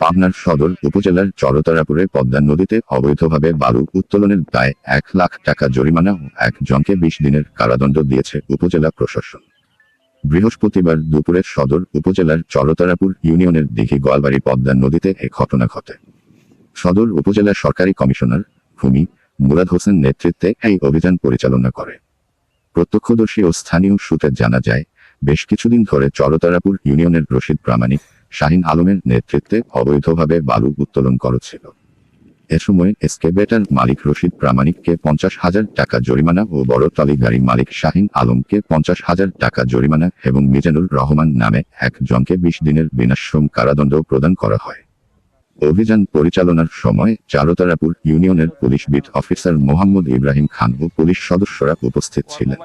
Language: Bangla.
পাবনার সদর উপজেলার চরতারাপুরে পদ্মা নদীতে অবৈধভাবে বালু উত্তোলনের দায়ে এক লাখ টাকা জরিমানা ও একজনকে বিশ দিনের কারাদণ্ড দিয়েছে উপজেলা প্রশাসন। বৃহস্পতিবার দুপুরে সদর উপজেলার চরতারাপুর ইউনিয়নের দিঘি গোয়ালবাড়ি পদ্মা নদীতে এ ঘটনা ঘটে। সদর উপজেলা সরকারি কমিশনার ভূমি মুরাদ হোসেন নেতৃত্বে এই অভিযান পরিচালনা করে। প্রত্যক্ষদর্শী ও স্থানীয় সূত্রে জানা যায়, বেশ কিছুদিন ধরে চরতারাপুর ইউনিয়নের রশিদ প্রামাণিক শাহিন আলমের নেতৃত্বে অবৈধভাবে বালু উত্তোলন করছিল। এ সময় এসকেবেটার মালিক রশিদ প্রামাণিককে পঞ্চাশ হাজার টাকা জরিমানা ও বড় টলি গাড়ি মালিক শাহিন আলমকে পঞ্চাশ হাজার টাকা জরিমানা এবং মিজানুর রহমান নামে একজনকে বিশ দিনের বিনাশ্রম কারাদণ্ড প্রদান করা হয়। অভিযান পরিচালনার সময় চারতারাপুর ইউনিয়নের police beat officer Mohammad Ibrahim Khan ও পুলিশ সদস্যরা উপস্থিত ছিলেন।